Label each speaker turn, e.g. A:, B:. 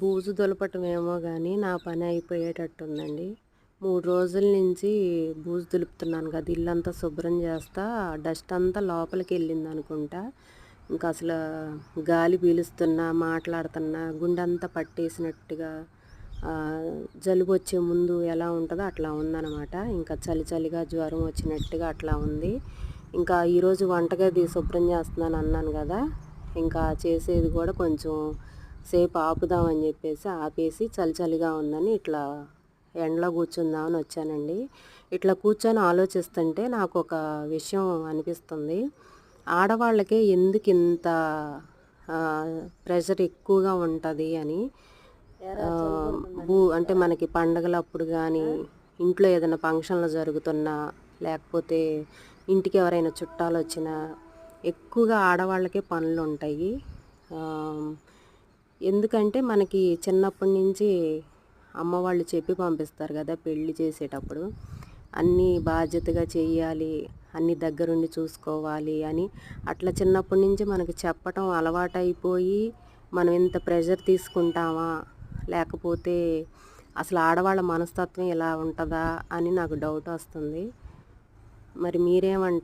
A: బూజు దులపటం ఏమో కానీ నా పని అయిపోయేటట్టుందండి. మూడు రోజుల నుంచి బూజు దులుపుతున్నాను కదా ఇల్లంతా శుభ్రం చేస్తా డస్ట్ అంతా లోపలికి వెళ్ళింది అనుకుంటా ఇంకా అసలు గాలి పీలుస్తున్నా మాట్లాడుతున్నా గుండె అంతా పట్టేసినట్టుగా జలుబు వచ్చే ముందు ఎలా ఉంటుందో అట్లా ఉందన్నమాట ఇంకా చలి చలిగా జ్వరం వచ్చినట్టుగా అట్లా ఉంది. ఇంకా ఈరోజు వంటగది శుభ్రం చేస్తున్నాను అన్నాను కదా ఇంకా చేసేది కూడా కొంచెం సేపు ఆపుదామని చెప్పేసి ఆపేసి చలిచలిగా ఉందని ఇట్లా ఎండలో కూర్చుందామని వచ్చానండి. ఇట్లా కూర్చొని ఆలోచిస్తుంటే నాకు ఒక విషయం అనిపిస్తుంది. ఆడవాళ్ళకే ఎందుకు ఇంత ప్రెషర్ ఎక్కువగా ఉంటుంది అని భూ అంటే మనకి పండగలప్పుడు కానీ ఇంట్లో ఏదైనా ఫంక్షన్లు జరుగుతున్నా లేకపోతే ఇంటికి ఎవరైనా చుట్టాలు వచ్చినా ఎక్కువగా ఆడవాళ్ళకే పనులు ఉంటాయి ఎందుకంటే మనకి చిన్నప్పటి నుంచి అమ్మ వాళ్ళు చెప్పి పంపిస్తారు కదా పెళ్ళి చేసేటప్పుడు. అన్నీ బాధ్యతగా చేయాలి అన్ని దగ్గరుండి చూసుకోవాలి అని. అట్లా చిన్నప్పటి నుంచి మనకి చెప్పటం అలవాటైపోయి మనం ఇంత ప్రెషర్ తీసుకుంటామా? లేకపోతే అసలు ఆడవాళ్ళ మనస్తత్వం ఇలా ఉంటుందా అని నాకు డౌట్ వస్తుంది. మరి మీరేమంటారు?